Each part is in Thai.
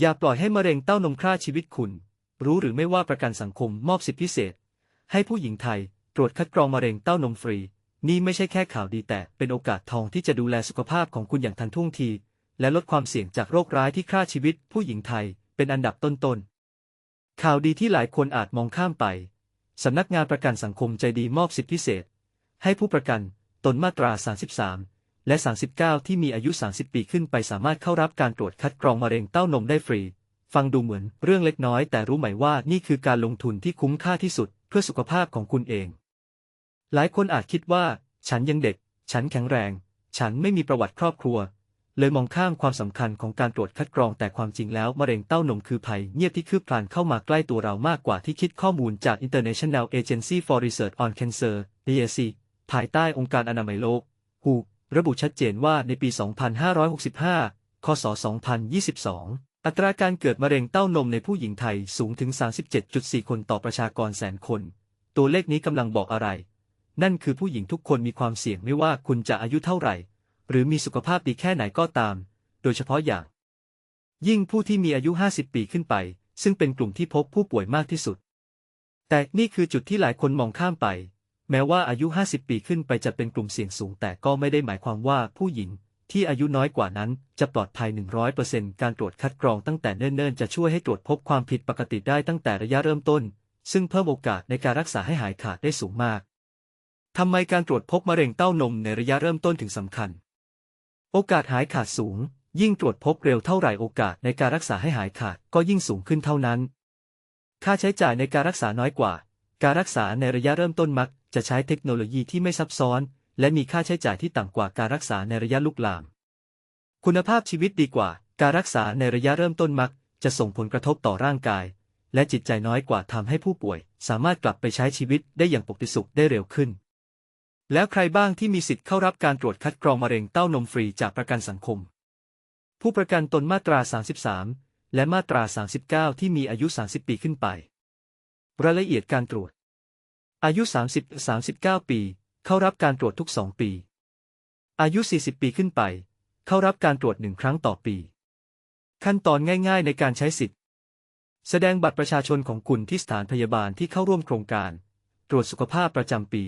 อย่าปล่อยให้มะเร็งเต้านมฆ่าชีวิตคุณ รู้หรือไม่ว่าประกันสังคมมอบสิทธิพิเศษ ให้ผู้หญิงไทยตรวจคัดกรองมะเร็งเต้านมฟรี นี่ไม่ใช่แค่ข่าวดีแต่เป็นโอกาสทองที่จะดูแลสุขภาพของคุณอย่างทันท่วงที และลดความเสี่ยงจากโรคร้ายที่ฆ่าชีวิต ผู้หญิงไทยเป็นอันดับต้นๆ ข่าวดีที่หลายคนอาจมองข้ามไป สำนักงานประกันสังคมใจดีมอบสิทธิพิเศษ ให้ผู้ประกันตนมาตรา 33 และ 39 ที่มีอายุ 30 ปีขึ้นไปสามารถเข้ารับการตรวจคัดกรองมะเร็งเต้านมได้ฟรี ฟังดูเหมือนเรื่องเล็กน้อยแต่รู้ไหมว่านี่คือการลงทุนที่คุ้มค่าที่สุดเพื่อสุขภาพของคุณเอง หลายคนอาจคิดว่า ฉันยังเด็ก ฉันแข็งแรง ฉันไม่มีประวัติครอบครัว เลยมองข้ามความสำคัญของการตรวจคัดกรองแต่ความจริงแล้วมะเร็งเต้านมคือภัยเงียบที่คืบคลานเข้ามาใกล้ตัวเรามากกว่าที่คิดข้อมูลจาก International Agency for Research on Cancer (IARC) ภายใต้องค์การอนามัยโลก WHO ระบุชัดเจนว่าในปี 2565 คศ 2022 อัตราการเกิดมะเร็งเต้านมในผู้หญิงไทยสูงถึง 37.4 คนต่อประชากรแสนคน ตัวเลขนี้กำลังบอกอะไร นั่นคือผู้หญิงทุกคนมีความเสี่ยงไม่ว่าคุณจะอายุเท่าไหร่ หรือมีสุขภาพดีแค่ไหนก็ตาม โดยเฉพาะอย่าง ยิ่งผู้ที่มีอายุ 50 ปีขึ้นไป ซึ่งเป็นกลุ่มที่พบผู้ป่วยมากที่สุด แต่นี่คือจุดที่หลายคนมองข้ามไป แม้ว่าอายุ 50 ปีขึ้นไปจะเป็นกลุ่มเสี่ยงสูง แต่ก็ไม่ได้หมายความว่าผู้หญิงที่อายุน้อยกว่านั้นจะปลอดภัย 100%การตรวจคัดกรองตั้งแต่เนิ่นๆ จะช่วยให้ตรวจพบความผิดปกติได้ตั้งแต่ระยะเริ่มต้น ซึ่งเพิ่มโอกาสในการรักษาให้หายขาดได้สูงมาก ทำไมการตรวจพบมะเร็งเต้านมในระยะเริ่มต้นถึงสำคัญ โอกาสหายขาดสูง ยิ่งตรวจพบเร็วเท่าไหร่โอกาสในการรักษาให้หายขาดก็ยิ่งสูงขึ้นเท่านั้น ค่าใช้จ่ายในการรักษาน้อยกว่า การรักษาในระยะเริ่มต้นมัก จะใช้เทคโนโลยีที่ไม่ซับซ้อน และมีค่าใช้จ่ายที่ต่ำกว่าการรักษาในระยะลุกลาม คุณภาพชีวิตดีกว่า การรักษาในระยะเริ่มต้นมัก จะส่งผลกระทบต่อร่างกาย และจิตใจน้อยกว่าทำให้ผู้ป่วย สามารถกลับไปใช้ชีวิตได้อย่างปกติสุขได้เร็วขึ้น แล้วใครบ้างที่มีสิทธิ์เข้ารับการตรวจคัดกรองมะเร็งเต้านมฟรีจากประกันสังคม ผู้ประกันตนมาตรา 33 และมาตรา 39 ที่มีอายุ 30 ปีขึ้นไป รายละเอียดการตรวจ อายุ 30-39 ปี เข้ารับการตรวจทุก 2 ปี อายุ 40 ปีขึ้นไป เข้ารับการตรวจหนึ่งครั้งต่อปี ขั้นตอนง่ายๆในการใช้สิทธิ์ แสดงบัตรประชาชนของคุณที่สถานพยาบาลที่เข้าร่วมโครงการ ตรวจสุขภาพประจำปี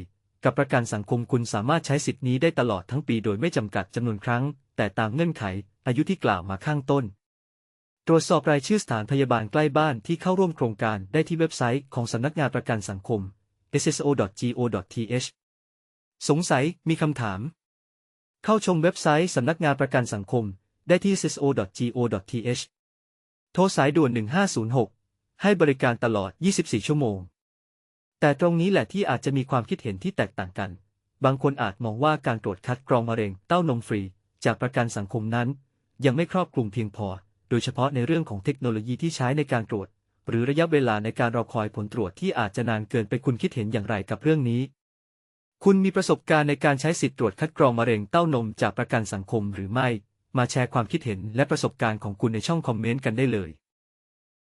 กับประกันสังคมคุณสามารถใช้สิทธิ์นี้ได้ตลอดทั้งปีโดยไม่จำกัดจำนวนครั้ง แต่ตามเงื่อนไข อายุที่กล่าวมาข้างต้น ตรวจสอบรายชื่อสถานพยาบาลใกล้บ้านที่เข้าร่วมโครงการได้ที่เว็บไซต์ของสำนักงานประกันสังคม sso.go.th สงสัยมีคำถาม เข้าชมเว็บไซต์สำนักงานประกันสังคม ได้ที่ sso.go.th โทรสายด่วน 1506 ให้บริการตลอด 24 ชั่วโมง แต่ตรงนี้แหละที่อาจจะมีความคิดเห็นที่แตกต่างกัน บางคนอาจมองว่าการตรวจคัดกรองมะเร็งเต้านมฟรี จากประกันสังคมนั้น ยังไม่ครอบคลุมเพียงพอ โดยเฉพาะในเรื่องของเทคโนโลยีที่ใช้ในการตรวจ หรือระยะเวลาในการรอคอยผลตรวจที่อาจจะนานเกินไปคุณคิดเห็นอย่างไรกับเรื่องนี้ คุณมีประสบการณ์ในการใช้สิทธิ์ตรวจคัดกรองมะเร็งเต้านมจากประกันสังคมหรือไม่ มาแชร์ความคิดเห็นและประสบการณ์ของคุณในช่องคอมเมนต์กันได้เลย